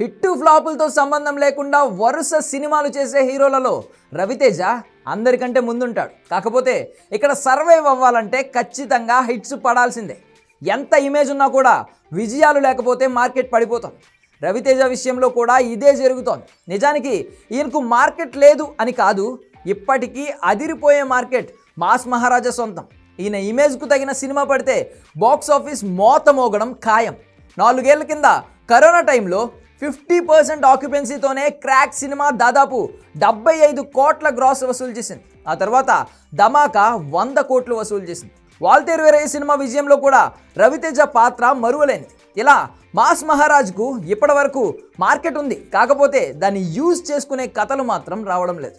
Hit ఫ్లాపులతో సంబంధం లేకుండా వరుస సినిమాలు చేసే హీరోలలో రవితేజ అందరికంటే ముందుంటాడు. కాకపోతే ఇక్కడ సర్వైవ్ అవ్వాలంటే ఖచ్చితంగా హిట్స్ పడాల్సిందే. ఎంత ఇమేజ్ ఉన్నా కూడా విజయాలు లేకపోతే మార్కెట్ పడిపోతుంది రవితేజ విషయంలో కూడా ఇదే జరుగుతోంది. నిజానికి ఈయనకు మార్కెట్ లేదు అని కాదు ఇప్పటికీ అదిరిపోయే మార్కెట్ మాస్ మహారాజా సొంతం. ఈయన ఇమేజ్కు తగిన సినిమా పడితే బాక్స్ ఆఫీస్ మోత మోగడం ఖాయం. నాలుగేళ్ళ కింద కరోనా టైంలో ఫిఫ్టీ పర్సెంట్ ఆక్యుపెన్సీతోనే క్రాక్ సినిమా దాదాపు డెబ్బై ఐదు కోట్ల గ్రాస్ వసూలు చేసింది. ఆ తర్వాత ధమాకా వంద కోట్లు వసూలు చేసింది. వాల్తేరు వేరే సినిమా విజయంలో కూడా రవితేజ పాత్ర మరువలేనిది. ఇలా మాస్ మహారాజ్కు ఇప్పటి వరకు మార్కెట్ ఉంది. కాకపోతే దాన్ని యూజ్ చేసుకునే కథలు మాత్రం రావడం లేదు.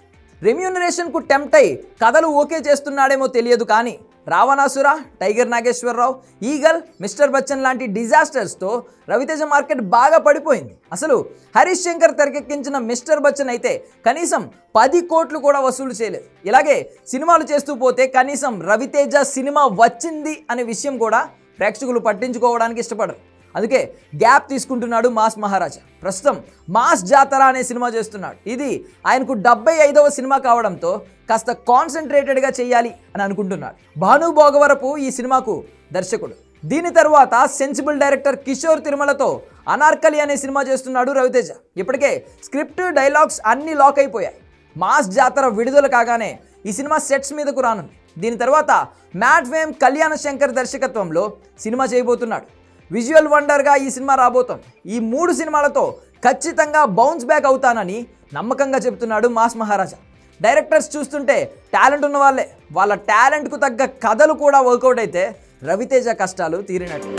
రెమ్యూనరేషన్కు టెంప్ట్ అయి కథలు ఓకే చేస్తున్నాడేమో తెలియదు కానీ Ravanasura tiger Nageswara Rao eagle mister Bachchan లాంటి డిజాస్టర్స్తో రవితేజ మార్కెట్ బాగా పడిపోయింది. అసలు హరీష్ శంకర్ తెరకెక్కించిన మిస్టర్ బచ్చన్ అయితే కనీసం పది కోట్లు కూడా వసూలు చేయలేదు. ఇలాగే సినిమాలు చేస్తూ పోతే కనీసం రవితేజ సినిమా వచ్చింది అనే విషయం కూడా ప్రేక్షకులు పట్టించుకోవడానికి ఇష్టపడరు. అందుకే గ్యాప్ తీసుకుంటున్నాడు మాస్ మహారాజా. ప్రస్తుతం మాస్ జాతర అనే సినిమా చేస్తున్నాడు. ఇది ఆయనకు డెబ్బై ఐదవ సినిమా కావడంతో కాస్త కాన్సన్ట్రేటెడ్గా చేయాలి అని అనుకుంటున్నాడు. భాను భోగవరపు ఈ సినిమాకు దర్శకుడు. దీని తర్వాత సెన్సిబుల్ డైరెక్టర్ కిషోర్ తిరుమలతో అనార్కలి అనే సినిమా చేస్తున్నాడు రవితేజ. ఇప్పటికే స్క్రిప్ట్ డైలాగ్స్ అన్నీ లాక్ అయిపోయాయి. మాస్ జాతర విడుదల కాగానే ఈ సినిమా సెట్స్ మీదకు రానుంది. దీని తర్వాత మ్యాట్ ఫేమ్ కళ్యాణ శంకర్ దర్శకత్వంలో సినిమా చేయబోతున్నాడు. విజువల్ వండర్గా ఈ సినిమా రాబోతోంది. ఈ మూడు సినిమాలతో ఖచ్చితంగా బౌన్స్ బ్యాక్ అవుతానని నమ్మకంగా చెబుతున్నాడు మాస్ మహారాజా. డైరెక్టర్స్ చూస్తుంటే టాలెంట్ ఉన్న వాళ్ళే. వాళ్ళ టాలెంట్కు తగ్గ కథలు కూడా వర్కౌట్ అయితే రవితేజ కష్టాలు తీరినట్టు.